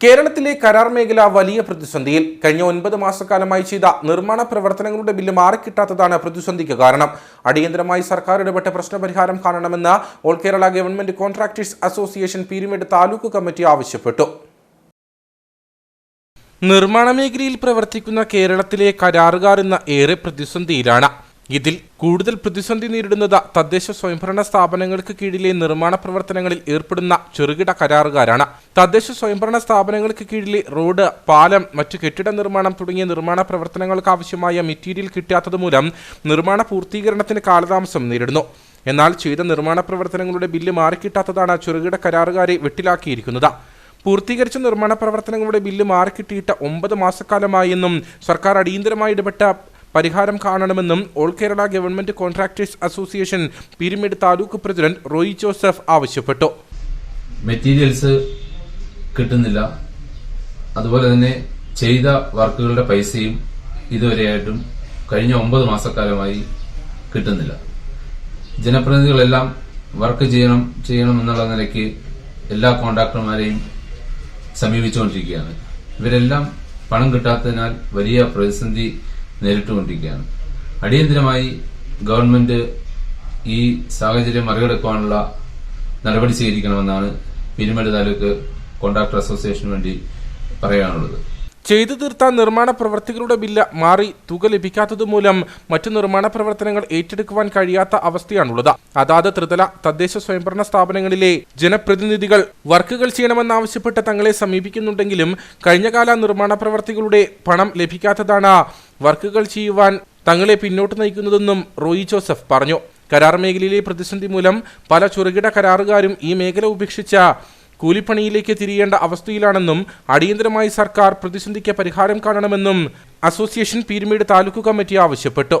കേരളത്തിലെ കരാർ മേഖല വലിയ പ്രതിസന്ധിയിൽ കഴിഞ്ഞ ഒൻപത് മാസക്കാലമായി ചെയ്ത നിർമ്മാണ പ്രവർത്തനങ്ങളുടെ ബില്ല് മാറിക്കിട്ടാത്തതാണ് പ്രതിസന്ധിക്ക് കാരണം. അടിയന്തരമായി സർക്കാർ ഇടപെട്ട പ്രശ്നപരിഹാരം കാണണമെന്ന് all Kerala government contractors association Peerumedu taluk committee ആവശ്യപ്പെട്ടു. നിർമ്മാണ മേഖലയിൽ പ്രവർത്തിക്കുന്ന കേരളത്തിലെ കരാറുകാർ ഇന്ന് ഏറെ പ്രതിസന്ധിയിലാണ്. ഇതിൽ കൂടുതൽ പ്രതിസന്ധി നേരിടുന്നത് തദ്ദേശ സ്വയംഭരണ സ്ഥാപനങ്ങൾക്ക് കീഴിലെ നിർമ്മാണ പ്രവർത്തനങ്ങളിൽ ഏർപ്പെടുന്ന ചെറുകിട കരാറുകാരാണ്. തദ്ദേശ സ്വയംഭരണ സ്ഥാപനങ്ങൾക്ക് കീഴിലെ റോഡ് പാലം മറ്റു കെട്ടിട നിർമ്മാണം തുടങ്ങിയ നിർമ്മാണ പ്രവർത്തനങ്ങൾക്ക് ആവശ്യമായ മെറ്റീരിയൽ കിട്ടാത്തത് മൂലം നിർമ്മാണ പൂർത്തീകരണത്തിന് കാലതാമസം നേരിടുന്നു. എന്നാൽ ചെയ്ത നിർമ്മാണ പ്രവർത്തനങ്ങളുടെ ബില്ല് മാറിക്കിട്ടാത്തതാണ് ചെറുകിട കരാറുകാരെ വെട്ടിലാക്കിയിരിക്കുന്നത്. പൂർത്തീകരിച്ച നിർമ്മാണ പ്രവർത്തനങ്ങളുടെ ബില്ല് മാറിക്കിട്ടിയിട്ട് ഒമ്പത് മാസക്കാലമായെന്നും സർക്കാർ അടിയന്തരമായി ഇടപെട്ട പരിഹാരം കാണണമെന്നും all Kerala government contractors association Peerumedu taluk president Roy Joseph ആവശ്യപ്പെട്ടു. മെറ്റീരിയൽസ് കിട്ടുന്നില്ല. അതുപോലെ തന്നെ ചെയ്ത വർക്കുകളുടെ പൈസയും ഇതുവരെയായിട്ടും കഴിഞ്ഞ ഒമ്പത് മാസക്കാലമായി കിട്ടുന്നില്ല. ജനപ്രതിനിധികളെല്ലാം വർക്ക് ചെയ്യണം ചെയ്യണം എന്നുള്ള നിലയ്ക്ക് എല്ലാ കോൺട്രാക്ടർമാരെയും സമീപിച്ചുകൊണ്ടിരിക്കുകയാണ്. ഇവരെല്ലാം പണം കിട്ടാത്തതിനാൽ വലിയ പ്രതിസന്ധി നേരിട്ടുകൊണ്ടിരിക്കുകയാണ്. അടിയന്തരമായി ഗവൺമെന്റ് ഈ സാഹചര്യം മറികടക്കുവാനുള്ള നടപടി സ്വീകരിക്കണമെന്നാണ് പിരിമേട് താലൂക്ക് കോൺട്രാക്ടർ അസോസിയേഷന് വേണ്ടി പറയാനുള്ളത്. ചെയ്തു തീർത്ത നിർമ്മാണ പ്രവർത്തികളുടെ ബില്ല് മാറി തുക ലഭിക്കാത്തതുമൂലം മറ്റു നിർമ്മാണ പ്രവർത്തനങ്ങൾ ഏറ്റെടുക്കുവാൻ കഴിയാത്ത അവസ്ഥയാണുള്ളത്. അതാത് ത്രിതല തദ്ദേശ സ്വയംഭരണ സ്ഥാപനങ്ങളിലെ ജനപ്രതിനിധികൾ വർക്കുകൾ ചെയ്യണമെന്നാവശ്യപ്പെട്ട് തങ്ങളെ സമീപിക്കുന്നുണ്ടെങ്കിലും കഴിഞ്ഞകാല നിർമ്മാണ പ്രവർത്തികളുടെ പണം ലഭിക്കാത്തതാണ് വർക്കുകൾ ചെയ്യുവാൻ തങ്ങളെ പിന്നോട്ട് നയിക്കുന്നതെന്നും റോയി ജോസഫ് പറഞ്ഞു. കരാർ മേഖലയിലെ പ്രതിസന്ധി മൂലം പല ചെറുകിട കരാറുകാരും ഈ മേഖല ഉപേക്ഷിച്ച കൂലിപ്പണിയിലേക്ക് തിരിയേണ്ട അവസ്ഥയിലാണെന്നും അടിയന്തരമായി സർക്കാർ പ്രതിസന്ധിക്ക് പരിഹാരം കാണണമെന്നും അസോസിയേഷൻ പീരുമേട് താലൂക്ക് കമ്മിറ്റി ആവശ്യപ്പെട്ടു.